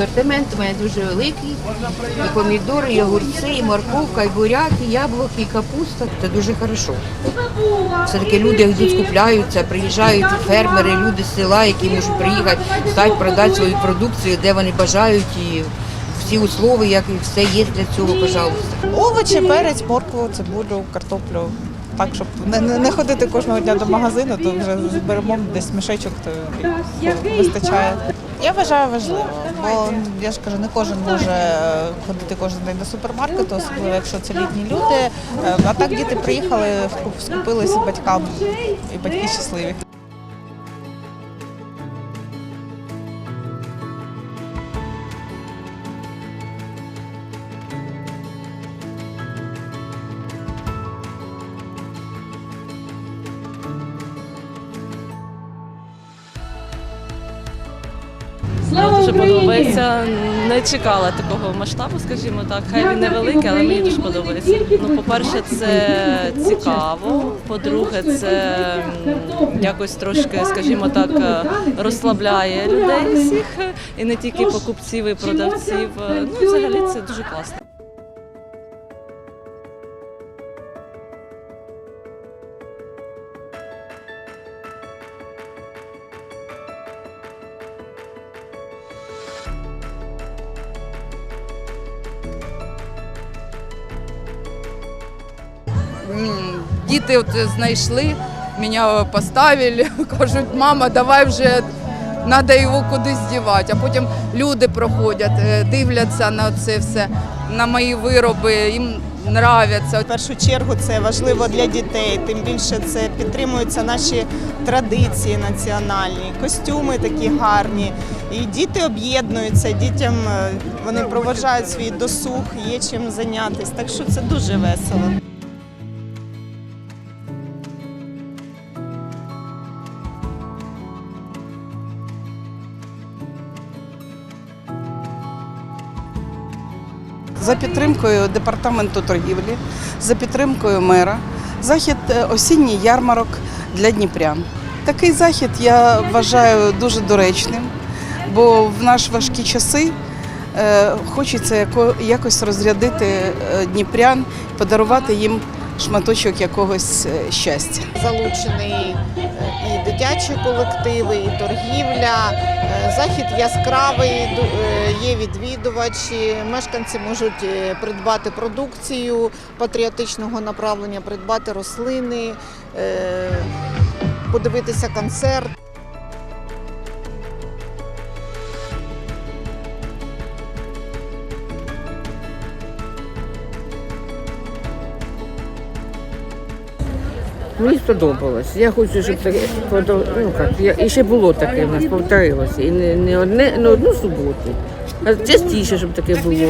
асортимент у мене дуже великий. І помідори, і огурці, і морковка, і буряк, і яблуки, і капуста. Це дуже хорошо. Все-таки люди йдуть, скупляються, приїжджають фермери, люди з села, які можуть приїхати, стати, продати свою продукцію, де вони бажають. І всі услови, як і все є для цього, пожалуйста. Овочі, перець, моркву, цибулю, картоплю. Так, щоб не не ходити кожного дня до магазину, то вже зберемо десь мішечок, то вистачає. Я вважаю важливо, бо я ж кажу, не кожен може е, ходити кожен день до супермаркету, особливо якщо це літні люди. Е, А так діти приїхали, скупилися батькам, і батьки щасливі. Дуже подобається. Не чекала такого масштабу, скажімо так. Хай він невеликий, але мені дуже подобається. Ну, по-перше, це цікаво. По-друге, це якось трошки, скажімо так, розслабляє людей всіх, і не тільки покупців і продавців. Ну взагалі це дуже класно. Діти от знайшли, мене поставили, кажуть, мама, давай вже треба його кудись дівати. А потім люди проходять, е, дивляться на це все, на мої вироби, їм нравиться. В першу чергу це важливо для дітей, тим більше це підтримуються наші традиції національні, костюми такі гарні. І діти об'єднуються, дітям е, вони проважають свій досуг, є чим зайнятися. Так що це дуже весело. За підтримкою департаменту торгівлі, за підтримкою мера. Захід е, осінній ярмарок для дніпрян. Такий захід я вважаю дуже доречним, бо в наші важкі часи е, хочеться яко- якось розрядити е, дніпрян, подарувати їм шматочок якогось щастя. залучений і дитячі колективи, і торгівля. Е, Захід яскравий, е, є відвідувачі. Мешканці можуть е, придбати продукцію патріотичного направлення, придбати рослини, подивитися концерт. Мені сподобалось. Я хочу, щоб таке продов- ну, як, я, і ще було таке в нас повторилося. І не, не, одне, не одну суботу, а частіше, щоб таке було.